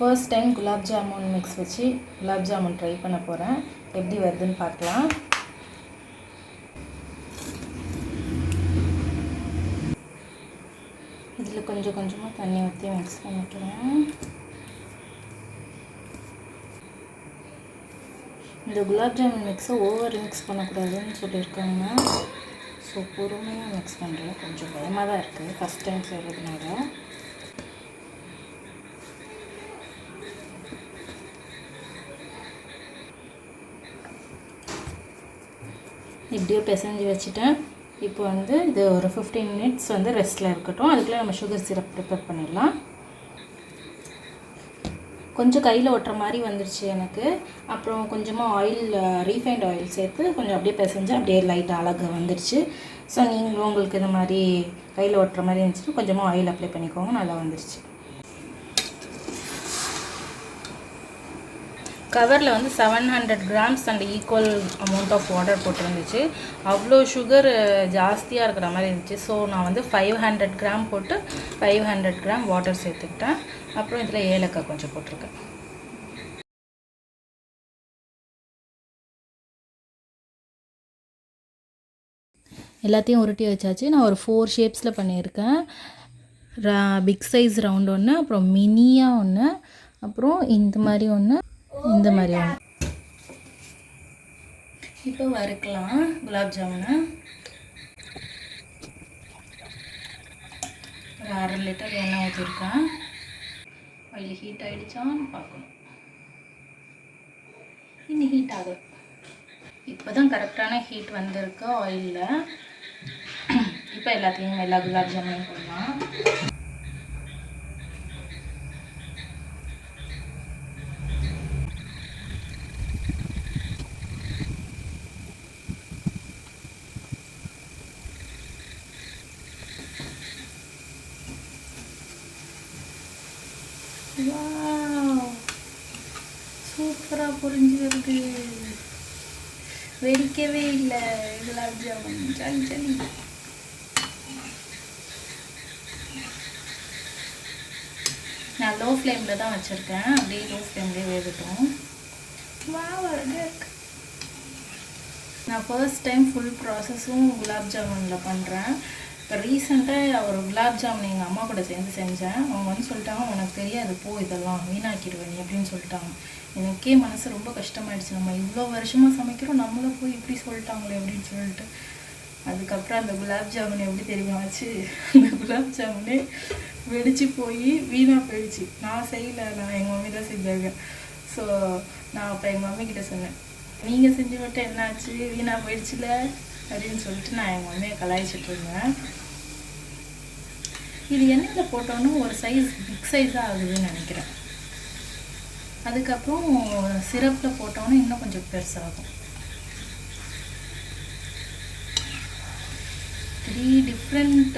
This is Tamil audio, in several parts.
First time gulab jamun mix வச்சு குலாப் ஜாமுன் ட்ரை பண்ண போகிறேன் எப்படி வருதுன்னு பார்க்கலாம். இதில் கொஞ்சம் கொஞ்சமாக தண்ணி ஊற்றி மிக்ஸ் பண்ணிக்கிறேன் இந்த குலாப் ஜாமுன் மிக்ஸை ஓவர் மிக்ஸ் பண்ணக்கூடாதுன்னு சொல்லியிருக்காங்க. ஸோ பொறுமையாக மிக்ஸ் பண்ணுறேன் கொஞ்சம் பயமாக தான் இருக்குது ஃபஸ்ட் டைம் செய்கிறதுனால இப்படியே பிசைஞ்சு வச்சுட்டேன். இப்போ வந்து இது ஒரு ஃபிஃப்டீன் மினிட்ஸ் வந்து ரெஸ்ட்டில் இருக்கட்டும். அதுக்குள்ளே நம்ம சுகர் சிரப் ப்ரிப்பேர் பண்ணிடலாம். கொஞ்சம் கையில் ஒட்டுற மாதிரி வந்துருச்சு எனக்கு. அப்புறம் கொஞ்சமாக ஆயில் ரீஃபைண்ட் ஆயில் சேர்த்து கொஞ்சம் அப்படியே பிசைஞ்சு அப்படியே லைட் அழகாக வந்துருச்சு. ஸோ நீங்களும் உங்களுக்கு இந்த மாதிரி கையில் ஒட்டுற மாதிரி இருந்துச்சுன்னா கொஞ்சமாக ஆயில் அப்ளை பண்ணிக்கோங்க. நல்லா வந்துருச்சு. கவரில் வந்து seven hundred grams and equal amount of water போட்டிருந்துச்சு. அவ்வளோ சுகர் ஜாஸ்தியாக இருக்கிற மாதிரி இருந்துச்சு. ஸோ நான் வந்து ஃபைவ் ஹண்ட்ரட் கிராம் போட்டு ஃபைவ் ஹண்ட்ரட் கிராம் வாட்டர் சேர்த்துக்கிட்டேன். அப்புறம் இதில் ஏலக்காய் கொஞ்சம் போட்டிருக்கேன். எல்லாத்தையும் உருட்டி வச்சாச்சு. நான் ஒரு ஃபோர் ஷேப்ஸில் பண்ணியிருக்கேன். பிக் சைஸ் ரவுண்ட் ஒன்று அப்புறம் மினியாக ஒன்று அப்புறம் இந்த மாதிரி ஒன்று இந்த மாதிரியான இப்போ வறுக்கலாம் குலாப் ஜாமுனை. ஒரு அரை லிட்டர் எண்ணெய் ஊற்றிருக்கேன் ஆயில் ஹீட் ஆகிடுச்சான்னு பார்க்கணும். இன்னும் ஹீட் ஆகும் இப்போ தான் கரெக்டான ஹீட் வந்திருக்கு ஆயிலில் இப்போ எல்லாத்தையும் எல்லா குலாப் ஜாமுனையும் போடலாம். சூப்பராக புரிஞ்சு வருது வெடிக்கவே இல்லை குலாப் ஜாமுன் ஜாலி ஜாலி நான் லோ ஃப்ளேமில் தான் வச்சுருக்கேன். அப்படியே லோ ஃப்ளேம்லேயே வேகட்டும். வா நான் ஃபர்ஸ்ட் டைம் ஃபுல் ப்ராசஸும் குலாப் ஜாமுனில் பண்ணுறேன் இப்போ ரீசெண்டாக ஒரு குலாப் ஜாமுன் எங்கள் அம்மா கூட சேர்ந்து செஞ்சேன். அவங்க வந்து சொல்லிட்டாங்க உனக்கு தெரியாது போ இதெல்லாம் வீணாக்கிடுவேன் நீ அப்படின்னு சொல்லிட்டாங்க. எனக்கே மனசு ரொம்ப கஷ்டமாயிடுச்சு. நம்ம இவ்வளோ வருஷமாக சமைக்கிறோம் நம்மளை போய் இப்படி சொல்லிட்டாங்களே அப்படின்னு சொல்லிட்டு. அதுக்கப்புறம் அந்த குலாப் ஜாமுன் எப்படி தெரியுமா ஆச்சு? அந்த குலாப் ஜாமுனே வெடிச்சு போய் வீணாக போயிடுச்சு. நான் செய்யலை நான் எங்கள் மம்மி தான் செஞ்சாங்க. ஸோ நான் அப்போ எங்கள் மம்மி கிட்ட சொன்னேன் நீங்கள் செஞ்சு மட்டும் என்னாச்சு வீணாக போயிடுச்சுல? அப்படின்னு சொல்லிட்டு நான் எங்கள் மம்மியை கலாய்ச்சிட்டு இருந்தேன். இது எண்ணெயில் போட்டோன்னு ஒரு சைஸ் பிக் சைஸாக ஆகுதுன்னு நினைக்கிறேன். அதுக்கப்புறம் சிரப்பில் போட்டோன்னே இன்னும் கொஞ்சம் பெருசாகும். த்ரீ டிஃப்ரெண்ட்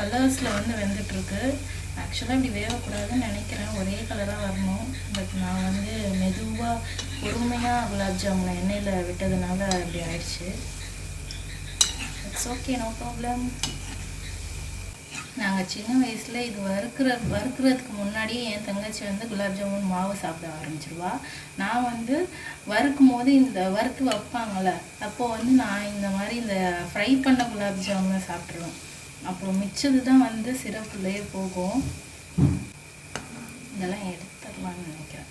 கலர்ஸில் வந்து வெந்துட்டுருக்கு. ஆக்சுவலாக இப்படி வேகக்கூடாதுன்னு நினைக்கிறேன். ஒரே கலராக வரணும். பட் நான் வந்து மெதுவாக பொறுமையாக குலாப் ஜாமுனை எண்ணெயில் விட்டதுனால இப்படி ஆயிடுச்சு. இட்ஸ் ஓகே நோ ப்ராப்ளம் நாங்கள் சின்ன வயசில் இது வறுக்கிற வறுக்கிறதுக்கு முன்னாடியே என் தங்கச்சி வந்து குலாப் ஜாமுன் மாவு சாப்பிட ஆரம்பிச்சிருவா. நான் வந்து வறுக்கும் போது இந்த வறுத்து வைப்பாங்கள்ல அப்போ வந்து நான் இந்த மாதிரி இந்த ஃப்ரை பண்ண குலாப் ஜாமுனை சாப்பிட்ருவேன் அப்புறம் மிச்சது தான் வந்து சிறப்புலேயே போகும். இதெல்லாம் எடுத்துடலாம்னு நினைக்கிறேன்.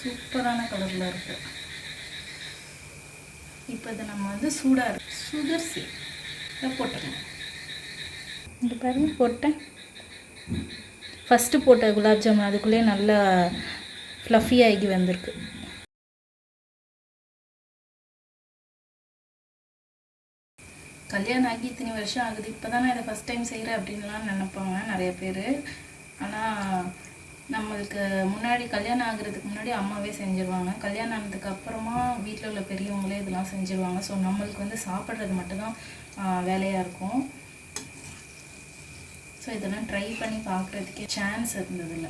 சூப்பரான கலரில் இருக்குது இப்போ இதை நம்ம வந்து சூடாக சுகர் சீ இதை போட்டுருங்க இந்த பாருங்க போட்டேன். ஃபஸ்ட்டு போட்ட குலாப் ஜாமுன் அதுக்குள்ளேயே நல்லா ஃப்ளஃபி ஆகி வந்திருக்கு. கல்யாணம் ஆகி இத்தனை வருஷம் ஆகுது. இப்போ தான் நான் இதை ஃபஸ்ட் டைம் செய்கிறேன் அப்படின்லாம் நினைப்பாங்க நிறைய பேர். ஆனால் நம்மளுக்கு முன்னாடி கல்யாணம் ஆகிறதுக்கு முன்னாடி அம்மாவே செஞ்சுருவாங்க. கல்யாணம் ஆனதுக்கு அப்புறமா வீட்டில் உள்ள பெரியவங்களே இதெல்லாம் செஞ்சுருவாங்க. ஸோ நம்மளுக்கு வந்து சாப்பிட்றது மட்டும்தான் வேலையாக இருக்கும். ஸோ இதெல்லாம் ட்ரை பண்ணி பார்க்குறதுக்கே சான்ஸ் இருந்ததில்ல.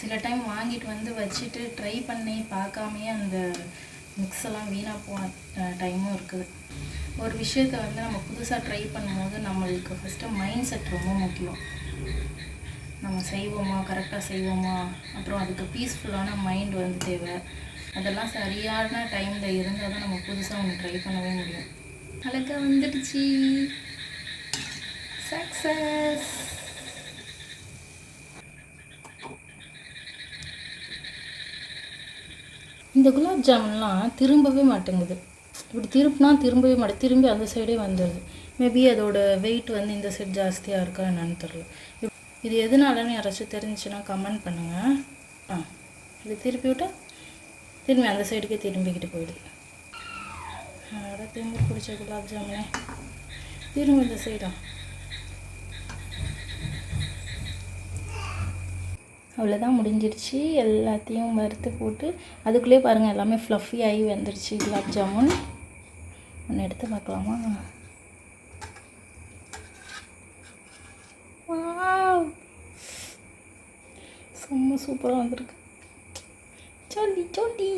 சில டைம் வாங்கிட்டு வந்து வச்சுட்டு ட்ரை பண்ணி பார்க்காமையே அந்த மிக்ஸ் எல்லாம் வீணாக போன டைமும் இருக்குது. ஒரு விஷயத்தை வந்து நம்ம புதுசாக ட்ரை பண்ணும்போது நம்மளுக்கு ஃபஸ்ட்டு மைண்ட் செட் ரொம்ப முக்கியம். நம்ம செய்வோமா? கரெக்டாக செய்வோமா? அப்புறம் அதுக்கு பீஸ்ஃபுல்லான மைண்ட் வந்து தேவை. அதெல்லாம் சரியான டைமில் இருந்தால் தான் நம்ம புதுசாக ஒன்று ட்ரை பண்ணவே முடியும். அழகாக வந்துடுச்சு. சக்ஸஸ் இந்த குலாப் ஜாமுன்லாம் திரும்பவே மாட்டேங்குது. இப்படி திருப்பினா திரும்பவே மாட்டேன் திரும்பி அந்த சைடே வந்துடுது. மேபி அதோட வெயிட் வந்து இந்த செட் ஜாஸ்தியாக இருக்கா என்னன்னு தெரில இது எதனாலன்னு யாராச்சும் தெரிஞ்சுன்னா கமெண்ட் பண்ணுங்கள் ஆ இது திருப்பி விட்டா திரும்பி அந்த சைடுக்கே திரும்பிக்கிட்டு போயிடுது அட திரும்பி பிடிச்ச குலாப் ஜாமுனே. திரும்ப இந்த சைடா அவ்வளோதான் முடிஞ்சிடுச்சு எல்லாத்தையும் வறுத்து போட்டு அதுக்குள்ளேயே பாருங்கள் எல்லாமே ஃப்ளஃபி ஆகி வந்துருச்சு குலாப் ஜாமுன். ஒன்று எடுத்து பார்க்கலாமா? செம்ம சூப்பராக வந்திருக்கு. சொல்லி சொல்லி